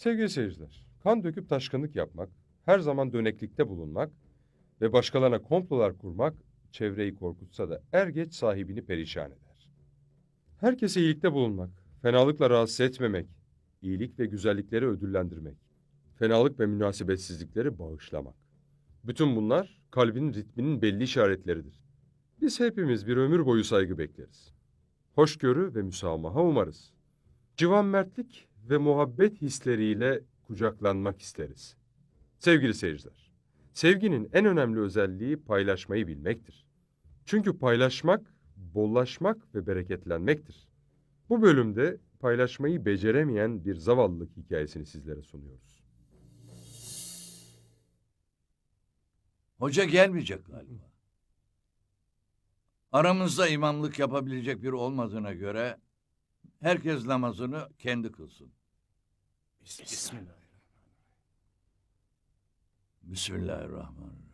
Sevgili seyirciler, kan döküp taşkınlık yapmak, her zaman döneklikte bulunmak ve başkalarına komplolar kurmak çevreyi korkutsa da er geç sahibini perişan eder. Herkese iyilikte bulunmak, fenalıkla rahatsız etmemek, iyilik ve güzellikleri ödüllendirmek, fenalık ve münasebetsizlikleri bağışlamak. Bütün bunlar kalbin ritminin belli işaretleridir. Biz hepimiz bir ömür boyu saygı bekleriz. Hoşgörü ve müsamaha umarız. Civan mertlik ve muhabbet hisleriyle kucaklanmak isteriz. Sevgili seyirciler, sevginin en önemli özelliği paylaşmayı bilmektir. Çünkü paylaşmak, bollaşmak ve bereketlenmektir. Bu bölümde paylaşmayı beceremeyen bir zavallılık hikayesini sizlere sunuyoruz. Hoca gelmeyecek galiba. Aramızda imamlık yapabilecek biri olmadığına göre herkes namazını kendi kılsın. Bismillah. Bismillahirrahmanirrahim.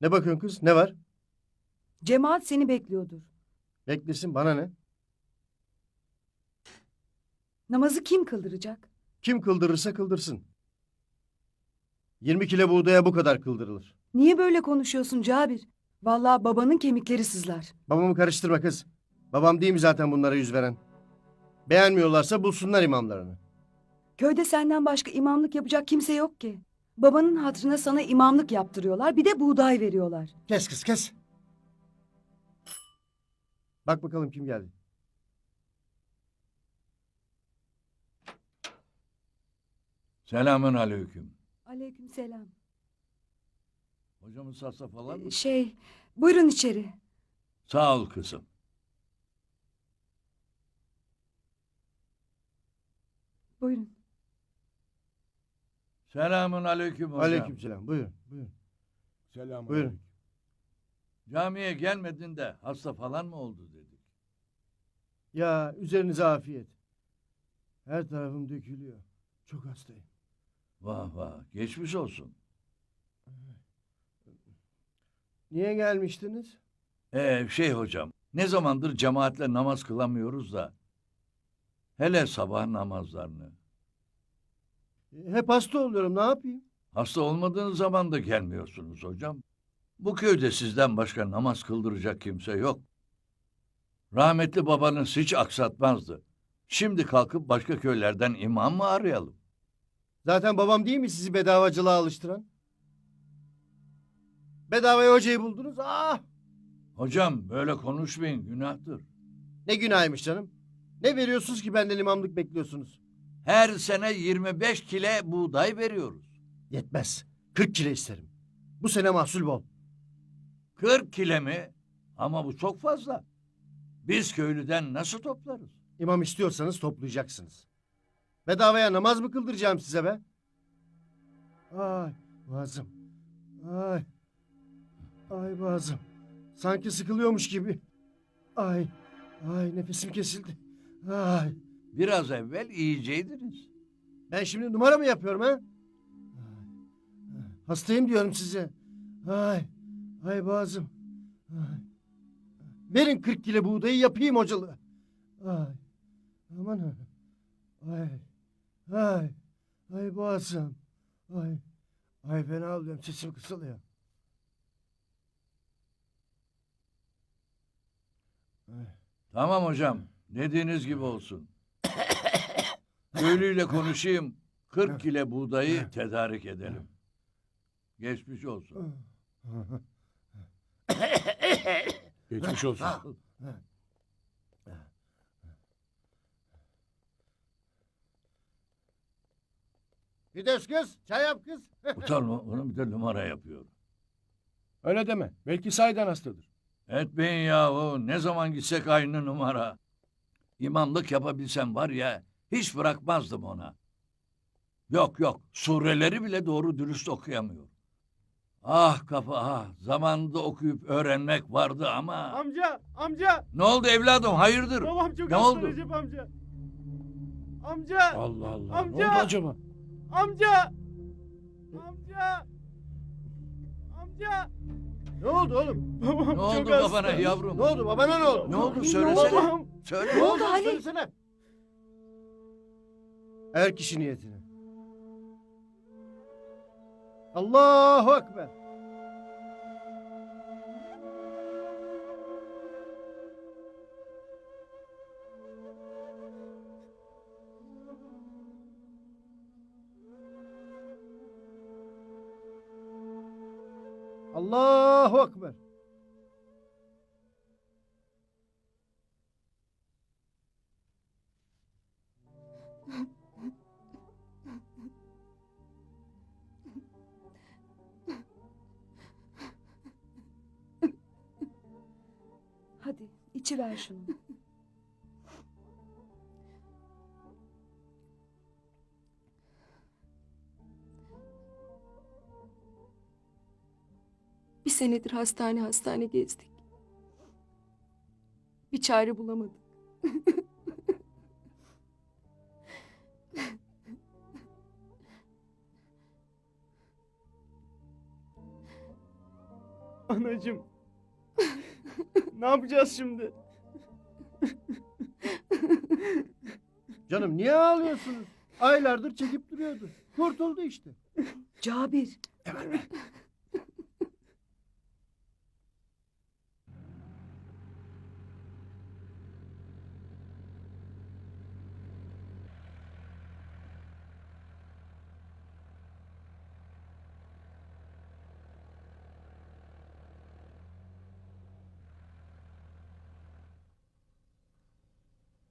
Ne bakıyorsun kız? Ne var? Cemaat seni bekliyordur. Beklesin bana ne? Namazı kim kıldıracak? Kim kıldırırsa kıldırsın. 20 kilo buğdaya bu kadar kıldırılır. Niye böyle konuşuyorsun Cabir? Vallahi babanın kemikleri sızlar. Babamı karıştırma kız. Babam değil mi zaten bunlara yüz veren? Beğenmiyorlarsa bulsunlar imamlarını. Köyde senden başka imamlık yapacak kimse yok ki. Babanın hatırına sana imamlık yaptırıyorlar, bir de buğday veriyorlar. Kes kız kes. Bak bakalım kim geldi. Selamün aleyküm. Aleykümselam. Hocamız hasta falan mı? Şey, buyurun içeri. Sağ ol kızım. Buyurun. Selamün aleyküm hocam. Aleykümselam. Buyurun. Buyurun. Selam Buyurun. Camiye gelmedin de hasta falan mı oldu dedik. Ya üzerinize afiyet. Her tarafım dökülüyor. Çok hastayım. Vah vah geçmiş olsun. Niye gelmiştiniz? Ee, şey hocam ne zamandır cemaatle namaz kılamıyoruz da. Hele sabah namazlarını. Hep hasta oluyorum. Ne yapayım? Hasta olmadığınız zaman da gelmiyorsunuz hocam. Bu köyde sizden başka namaz kıldıracak kimse yok. Rahmetli babanız hiç aksatmazdı. Şimdi kalkıp başka köylerden imam mı arayalım? Zaten babam değil mi sizi bedavacılığa alıştıran? Bedavaya hocayı buldunuz. Ah! Hocam böyle konuşmayın günahtır. Ne günahıymış canım. Ne veriyorsunuz ki benden imamlık bekliyorsunuz? Her sene 25 kile buğday veriyoruz. Yetmez. 40 kilo isterim. Bu sene mahsul bol. 40 kile mi? Ama bu çok fazla. Biz köylüden nasıl toplarız? İmam istiyorsanız toplayacaksınız. Bedavaya namaz mı kıldıracağım size be? Ay boğazım. Ay. Ay boğazım. Sanki sıkılıyormuş gibi. Ay. Ay nefesim kesildi. Ay. Biraz evvel yiyeceydiniz. Ben şimdi numara mı yapıyorum ha? Ay. Hastayım diyorum size. Ay. Ay boğazım. Ay. Verin 40 kilo buğdayı yapayım hocalığı. Ay. Aman ha. Ay. Ay. Ay boğazım. Ay. Ay fena oluyorum. Sesim kısılıyor. Tamam hocam. Dediğiniz gibi olsun. Köylüyle konuşayım. 40 kile buğdayı tedarik edelim. Geçmiş olsun. Geçmiş olsun. Firdevs kız. Çay yap kız. Utanma onu bir de numara yapıyor. Öyle deme. Belki sahiden hastadır. Etmeyin yahu. Ne zaman gitsek aynı numara. İmamlık yapabilsem var ya hiç bırakmazdım ona. Yok yok sureleri bile doğru dürüst okuyamıyor. Ah kafa ah zamanında okuyup öğrenmek vardı ama. Amca, amca. Ne oldu evladım hayırdır? Babam çok Ne hasta oldu? Recep amca. Amca, Allah Allah. Ne Amca! oldu acaba? amca. Amca. Amca. Ne oldu oğlum? Babam Ne çok oldu hasta. babana yavrum? Ne oldu babana ne oldu? Ne oldu söylesene. Babam. Söyle. Ne oldu oldu Halil? Söylesene. Er kişi niyetine. Allahu Ekber. Allahu Ekber. Hadi içi ver şunu. Senedir hastane hastane gezdik. Bir çare bulamadık. Anacığım. ne yapacağız şimdi? Canım niye ağlıyorsunuz? Aylardır çekip duruyordu. Kurtuldu işte. Cabir.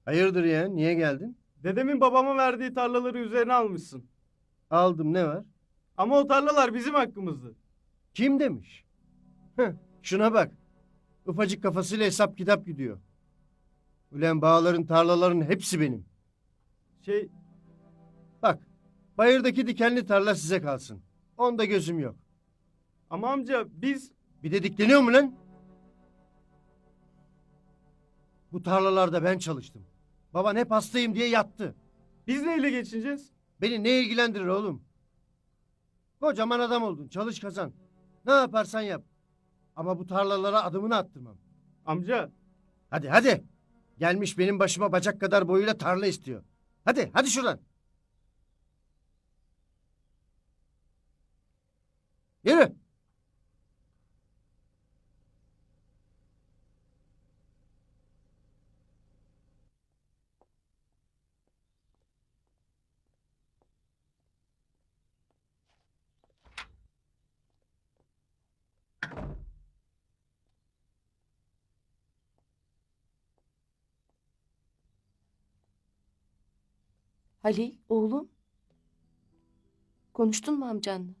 Hayırdır ya? Niye geldin? Dedemin babama verdiği tarlaları üzerine almışsın. Aldım ne var? Ama o tarlalar bizim hakkımızdı. Kim demiş? Heh, şuna bak. Ufacık kafasıyla hesap kitap gidiyor. Ulan bağların tarlaların hepsi benim. Şey Bak bayırdaki dikenli tarla size kalsın. Onda gözüm yok. ama amca biz Bir de dikleniyor mu lan? Bu tarlalarda ben çalıştım. Baban hep hastayım diye yattı. biz neyle geçineceğiz? Beni ne ilgilendirir oğlum? Kocaman adam oldun. Çalış kazan. Ne yaparsan yap. Ama bu tarlalara adımını attırmam. Amca Hadi hadi. Gelmiş benim başıma bacak kadar boyuyla tarla istiyor. Hadi hadi şuradan. Yürü. Halil, oğlum. Konuştun mu amcanla?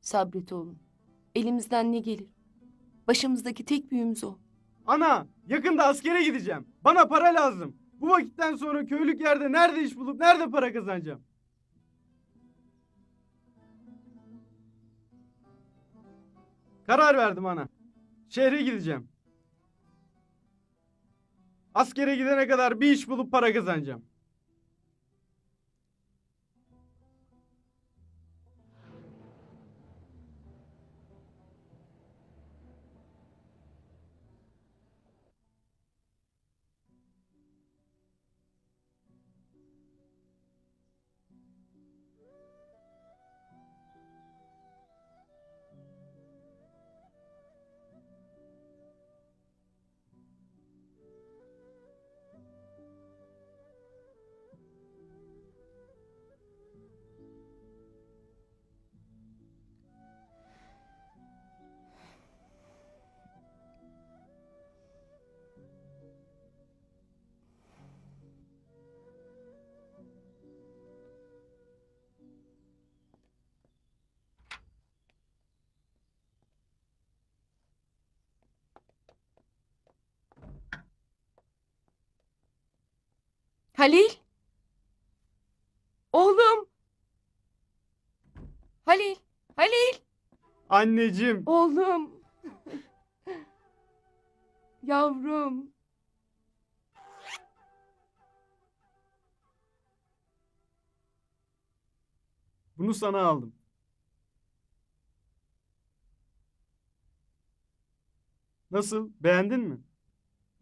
Sabret oğlum. Elimizden ne gelir? Başımızdaki tek büyüğümüz o. ana yakında askere gideceğim. Bana para lazım. Bu vakitten sonra köylük yerde nerede iş bulup nerede para kazanacağım? Karar verdim ana. Şehre gideceğim. Askere gidene kadar bir iş bulup para kazanacağım. Halil? Oğlum. Halil. Halil. Anneciğim. Oğlum. Yavrum. Bunu sana aldım. Nasıl? Beğendin mi?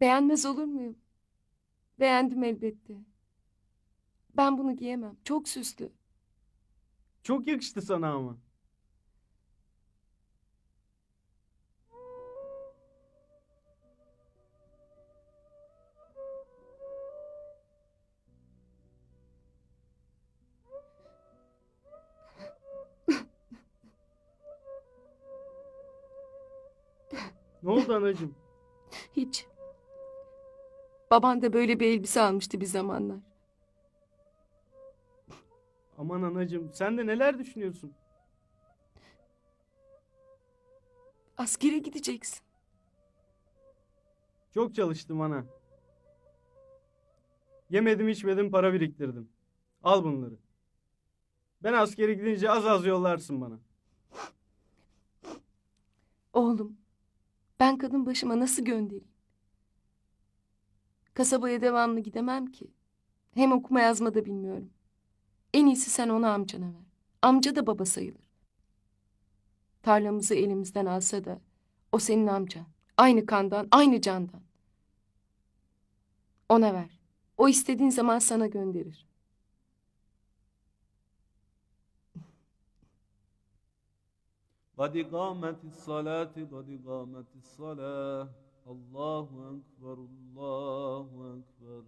Beğenmez olur muyum? Beğendim elbette. Ben bunu giyemem. Çok süslü. Çok yakıştı sana ama. Ne oldu anacığım? Hiç. Baban da böyle bir elbise almıştı bir zamanlar. Aman anacığım sen de neler düşünüyorsun? Askere gideceksin. Çok çalıştım ana. Yemedim içmedim para biriktirdim. Al bunları. Ben askere gidince az az yollarsın bana. Oğlum, ben kadın başıma nasıl göndereyim? Kasabaya devamlı gidemem ki. Hem okuma yazma da bilmiyorum. En iyisi sen onu amcana ver. Amca da baba sayılır. Tarlamızı elimizden alsa da o senin amcan. Aynı kandan, aynı candan. Ona ver. O istediğin zaman sana gönderir. قد قامت الصلاة قد قامت الصلاة الله أكبر الله أكبر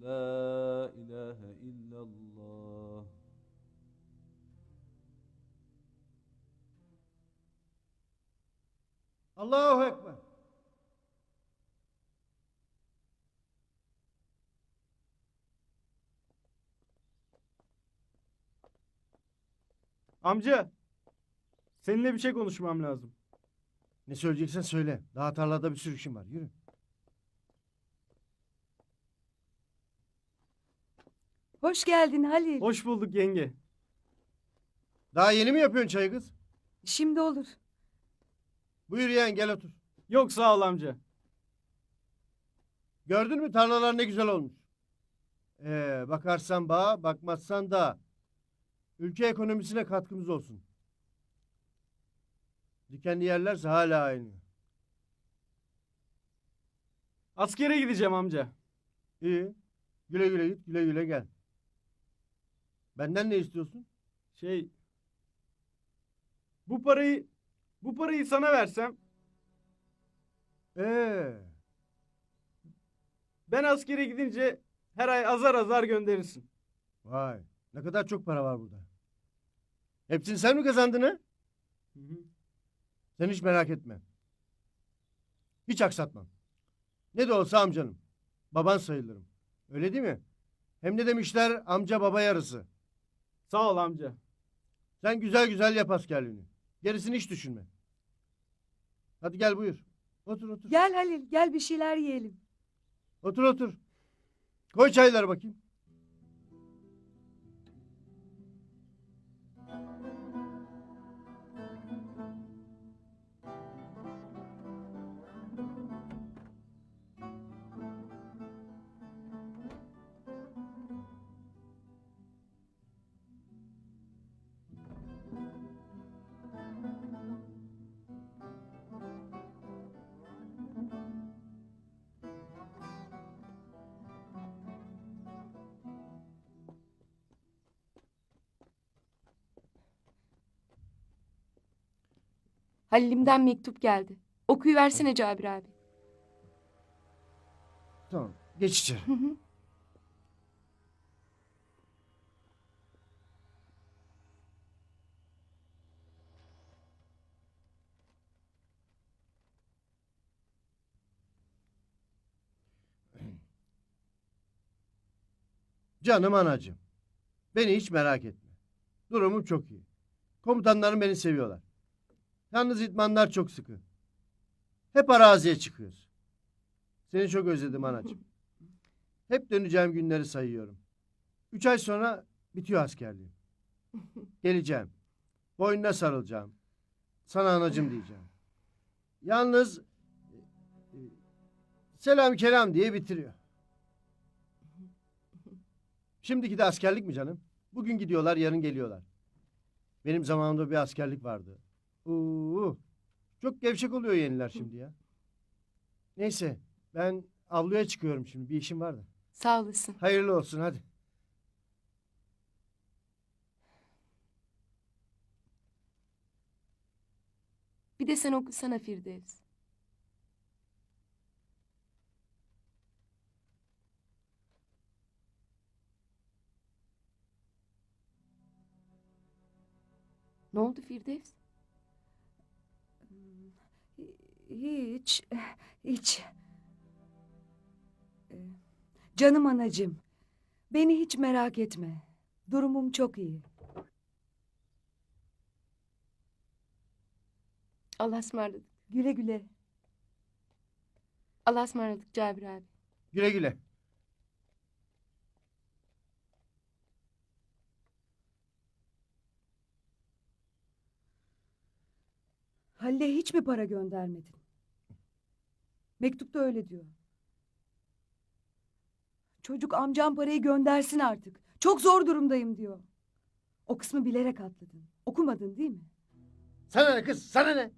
La ilahe illallah. Allahu Ekber. Amca, seninle bir şey konuşmam lazım. Ne söyleyeceksen söyle. Daha tarlada bir sürü işim var. Yürü. Hoş geldin Halil. Hoş bulduk yenge. Daha yeni mi yapıyorsun çayı kız? Şimdi olur. Buyur yeğen gel otur. Yok sağ ol amca. Gördün mü tarlalar ne güzel olmuş. Ee, bakarsan bağ, bakmazsan da. Ülke ekonomisine katkımız olsun. Dikenli yerlerse hala aynı. Askere gideceğim amca. İyi. Güle güle git, güle güle gel. Benden ne istiyorsun? Şey bu parayı bu parayı sana versem Ee, ben askere gidince her ay azar azar gönderirsin. vay. Ne kadar çok para var burada. Hepsini sen mi kazandın ha? Hı hı. Sen hiç merak etme. Hiç aksatmam. Ne de olsa amcanım. Baban sayılırım. Öyle değil mi? Hem ne demişler amca baba yarısı. Sağ ol amca. Sen güzel güzel yap askerliğini. Gerisini hiç düşünme. Hadi gel buyur. Otur otur. Gel Halil gel bir şeyler yiyelim. Otur otur. Koy çayları bakayım. Halil'imden mektup geldi. Okuyuversene Cabir abi. Tamam. Geç içeri. Hı hı. Canım anacığım. Beni hiç merak etme. Durumum çok iyi. Komutanlarım beni seviyorlar. Yalnız idmanlar çok sıkı. Hep araziye çıkıyoruz. Seni çok özledim anacığım. Hep döneceğim günleri sayıyorum. Üç ay sonra bitiyor askerliğim. Geleceğim. Boynuna sarılacağım. Sana anacım diyeceğim. Yalnız e, selam kelam diye bitiriyor. Şimdiki de askerlik mi canım? Bugün gidiyorlar, yarın geliyorlar. Benim zamanımda bir askerlik vardı. Uuu. Çok gevşek oluyor yeniler şimdi ya. Neyse ben avluya çıkıyorum şimdi bir işim var da. Sağ olasın. Hayırlı olsun hadi. Bir de sen okusana Firdevs. Ne oldu Firdevs? Hiç, hiç. Ee, Canım anacığım, beni hiç merak etme. Durumum çok iyi. Allah'a ısmarladık. Güle güle. Allah'a ısmarladık Cabir abi. Güle güle. Halil'e hiç mi para göndermedin? Mektupta öyle diyor. Çocuk amcam parayı göndersin artık. Çok zor durumdayım diyor. O kısmı bilerek atladın. Okumadın değil mi? Sana ne kız sana ne?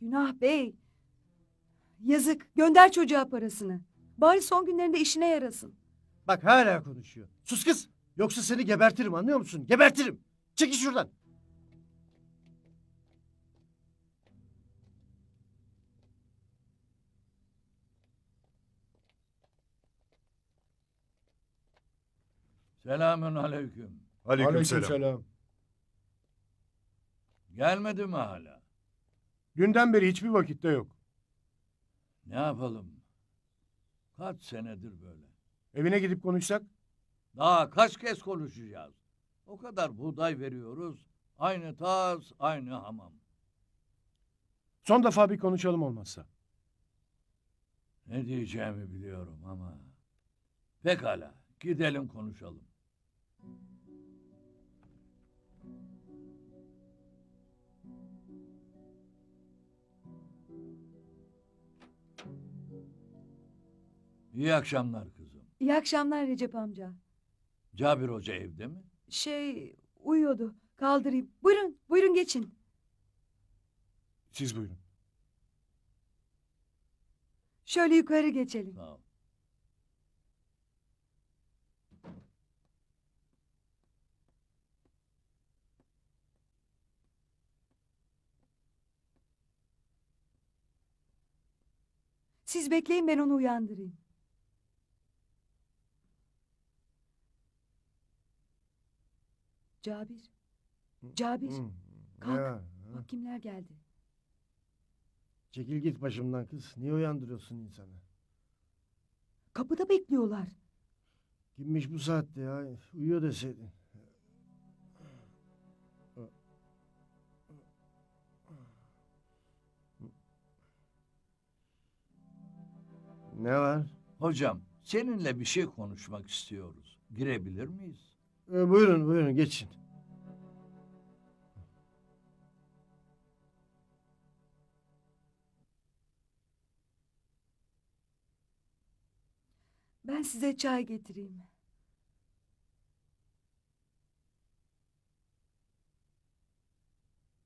Günah bey. Yazık. Gönder çocuğa parasını. Bari son günlerinde işine yarasın. Bak hala konuşuyor. Sus kız. Yoksa seni gebertirim anlıyor musun? Gebertirim. Çekil şuradan. Selamün aleyküm. Aleykümselam. Gelmedi mi hala? Dünden beri hiçbir vakitte yok. Ne yapalım? Kaç senedir böyle. Evine gidip konuşsak? Daha kaç kez konuşacağız? O kadar buğday veriyoruz. Aynı tas, aynı hamam. Son defa bir konuşalım olmazsa. Ne diyeceğimi biliyorum ama. Pekala, gidelim konuşalım. İyi akşamlar kızım. İyi akşamlar Recep amca. Cabir Hoca evde mi? Şey uyuyordu. Kaldırayım. Buyurun, buyurun geçin. Siz buyurun. Şöyle yukarı geçelim. Sağ ol. Siz bekleyin ben onu uyandırayım. Cabir. Cabir. Kalk. Ya. Bak kimler geldi. Çekil git başımdan kız. Niye uyandırıyorsun insanı? Kapıda bekliyorlar. Kimmiş bu saatte ya? Uyuyor deseydin. Ne var? Hocam, seninle bir şey konuşmak istiyoruz. Girebilir miyiz? Ee, buyurun buyurun geçin. Ben size çay getireyim.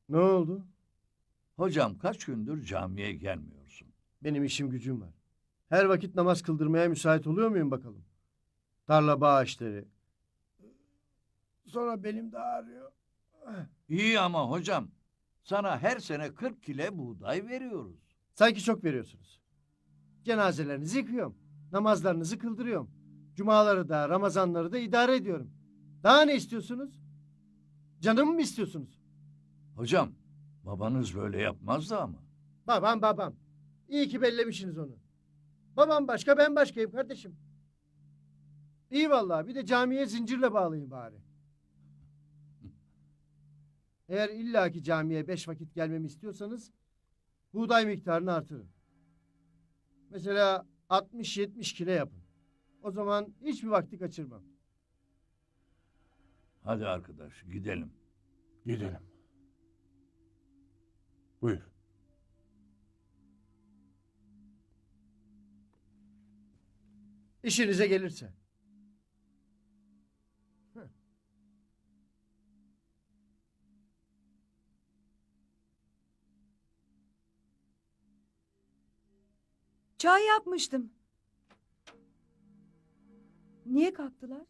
Ne oldu? Hocam kaç gündür camiye gelmiyorsun? Benim işim gücüm var. Her vakit namaz kıldırmaya müsait oluyor muyum bakalım? Tarla bağ işleri. Sonra belim de ağrıyor. İyi ama hocam, sana her sene 40 kile buğday veriyoruz. Sanki çok veriyorsunuz. Cenazelerinizi yıkıyorum. Namazlarınızı kıldırıyorum. Cumaları da Ramazanları da idare ediyorum. Daha ne istiyorsunuz? Canımı mı istiyorsunuz? Hocam, babanız böyle yapmazdı ama. Babam babam. İyi ki bellemişsiniz onu. Babam başka ben başkayım kardeşim. İyi vallahi bir de camiye zincirle bağlayın bari. Eğer illaki camiye beş vakit gelmemi istiyorsanız buğday miktarını artırın. Mesela 60-70 kilo yapın. O zaman hiçbir vakti kaçırmam. Hadi arkadaş, gidelim. Gidelim. Buyur. İşinize gelirse. Çay yapmıştım. Niye kalktılar?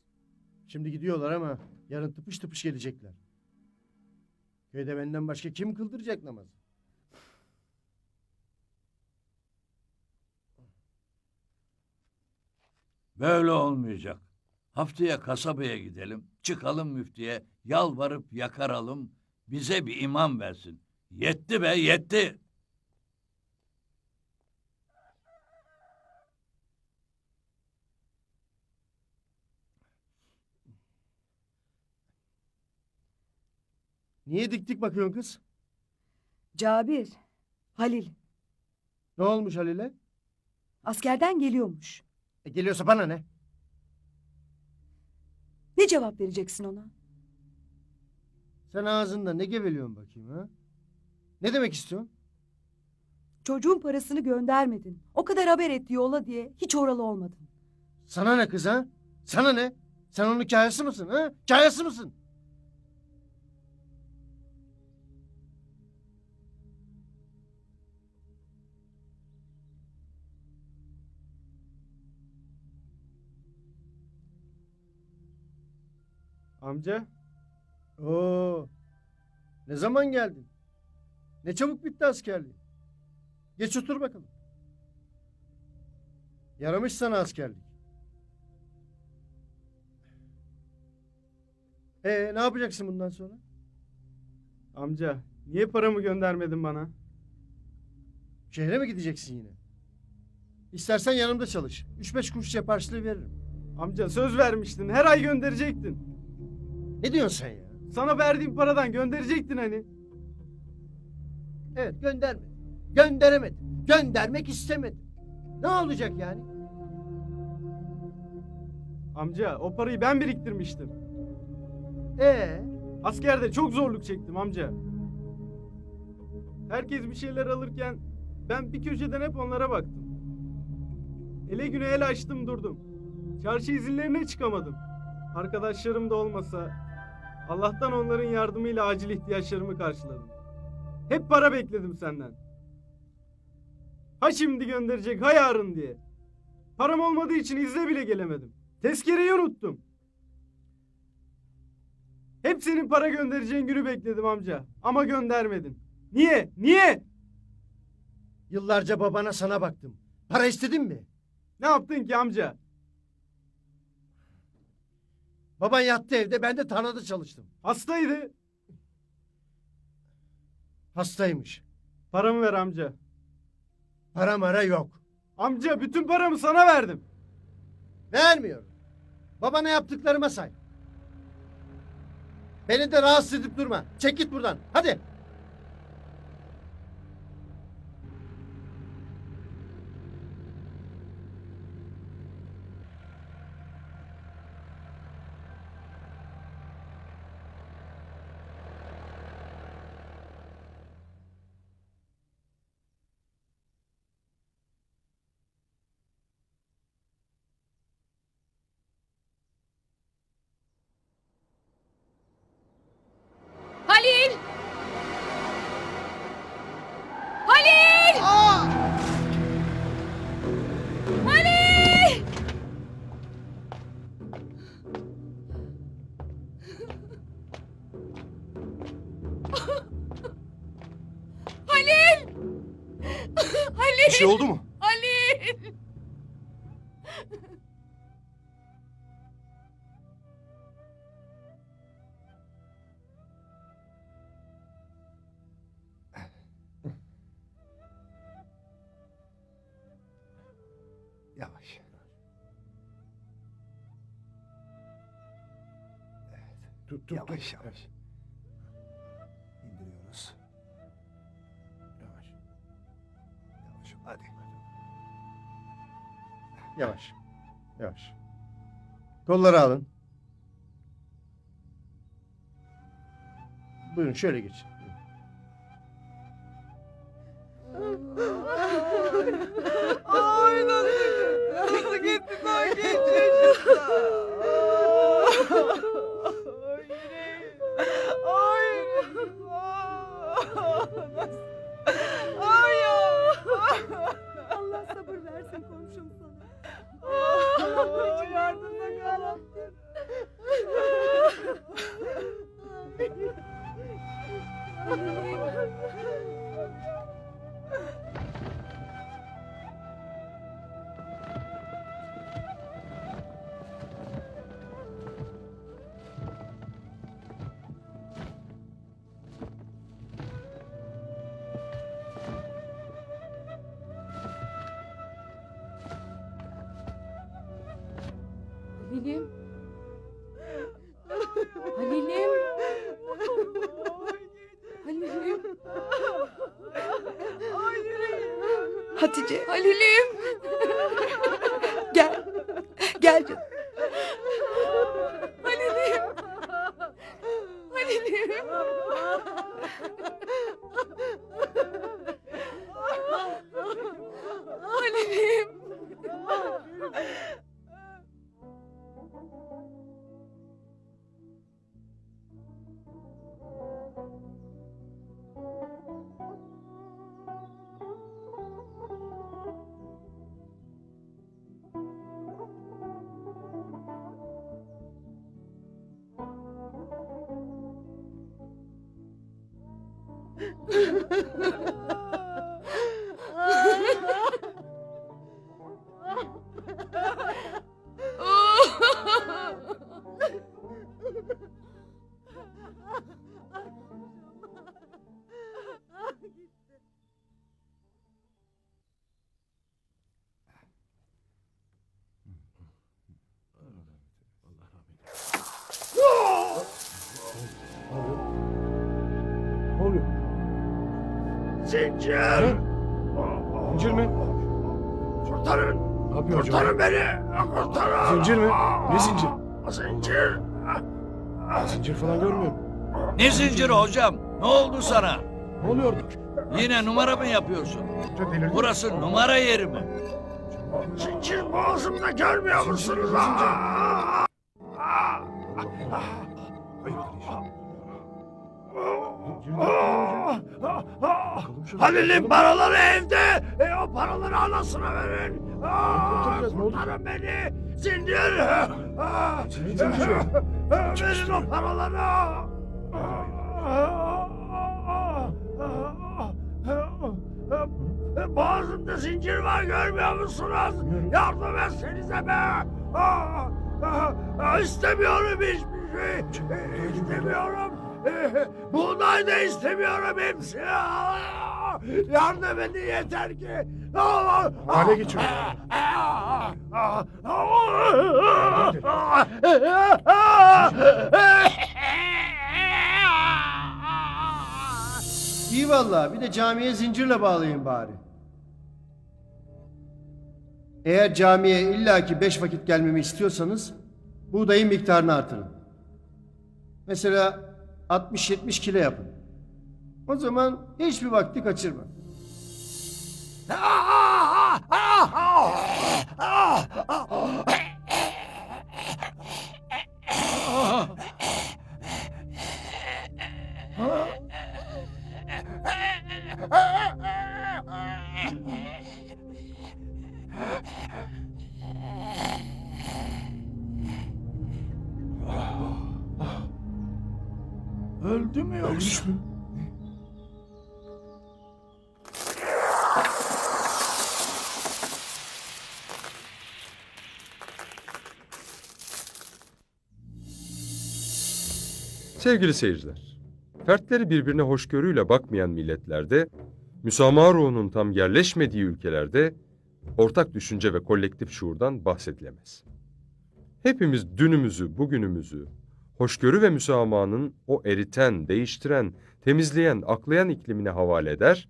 Şimdi gidiyorlar ama yarın tıpış tıpış gelecekler. Köyde benden başka kim kıldıracak namazı? Böyle olmayacak. Haftaya kasabaya gidelim, çıkalım müftiye, yalvarıp yakaralım, bize bir imam versin. Yetti be, yetti. Niye dik dik bakıyorsun kız? Cabir, Halil. Ne olmuş Halil'e? Askerden geliyormuş. E geliyorsa bana ne? Ne cevap vereceksin ona? Sen ağzında ne geveliyorsun bakayım ha? Ne demek istiyorsun? Çocuğun parasını göndermedin. O kadar haber etti yola diye hiç oralı olmadın. Sana ne kız ha? Sana ne? Sen onun kayası mısın ha? Kayası mısın? Amca Oo. Ne zaman geldin? Ne çabuk bitti askerliğin. Geç otur bakalım. Yaramış sana askerlik. Ee, ne yapacaksın bundan sonra? amca niye paramı göndermedin bana? Şehre mi gideceksin yine? İstersen yanımda çalış. Üç beş kuruş harçlığı veririm. Amca söz vermiştin her ay gönderecektin. Ne diyorsun sen ya? Sana verdiğim paradan gönderecektin hani. Evet göndermedim. Gönderemedim. Göndermek istemedim. Ne olacak yani? Amca o parayı ben biriktirmiştim. Ee, Askerde çok zorluk çektim amca. Herkes bir şeyler alırken ben bir köşeden hep onlara baktım. Ele güne el açtım durdum. Çarşı izinlerine çıkamadım. Arkadaşlarım da olmasa Allah'tan onların yardımıyla acil ihtiyaçlarımı karşıladım. Hep para bekledim senden. Ha şimdi gönderecek ha yarın diye. Param olmadığı için izle bile gelemedim. Tezkereyi unuttum. Hep senin para göndereceğin günü bekledim amca. Ama göndermedin. Niye? Niye? yıllarca babana sana baktım. Para istedin mi? Ne yaptın ki amca? Baban yattı evde ben de tarlada çalıştım. Hastaydı. Hastaymış. Paramı ver amca. Para mara yok. Amca bütün paramı sana verdim. Vermiyorum. Babana yaptıklarıma say. Beni de rahatsız edip durma. Çek git buradan. Hadi. Şey oldu mu? Halil! Yavaş. Tut, tut, yavaş, yavaş. Yavaş. Yavaş. Kolları alın. Buyurun şöyle geçin. Zincir! Ne? Zincir mi? Kurtarın! Ne yapıyor acaba? Kurtarın beni! Kurtarın! Zincir mi? Ne zincir? Zincir! Zincir falan görmüyorum. Ne zinciri hocam? Ne oldu sana? Ne oluyor? Yine numara mı yapıyorsun? Burası numara yeri mi? Zincir boğazımda görmüyor musunuz? zincir. Aa! Halil'in paraları evde. E, o paraları anasına verin. Aa, kurtarın beni. Zincir. Aa. Verin o paraları. Boğazımda zincir var görmüyor musunuz? Yardım etsenize be. Aa, aa, İstemiyorum hiçbir şey. Ee, İstemiyorum. Buğday da istemiyorum hepsi. Yardım edin yeter ki. Hale geçiyor. İyi vallahi bir de camiye zincirle bağlayın bari. Eğer camiye illaki beş vakit gelmemi istiyorsanız buğdayın miktarını artırın. Mesela 60-70 kilo yapın. O zaman hiçbir vakti kaçırma. Öldü mü yoksa? Sevgili seyirciler, fertleri birbirine hoşgörüyle bakmayan milletlerde, müsamaha ruhunun tam yerleşmediği ülkelerde ortak düşünce ve kolektif şuurdan bahsedilemez. Hepimiz dünümüzü, bugünümüzü, hoşgörü ve müsamahanın o eriten, değiştiren, temizleyen, aklayan iklimine havale eder,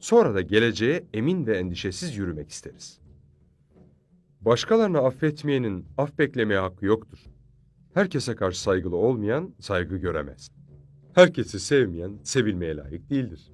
sonra da geleceğe emin ve endişesiz yürümek isteriz. Başkalarını affetmeyenin af beklemeye hakkı yoktur. Herkese karşı saygılı olmayan saygı göremez. Herkesi sevmeyen sevilmeye layık değildir.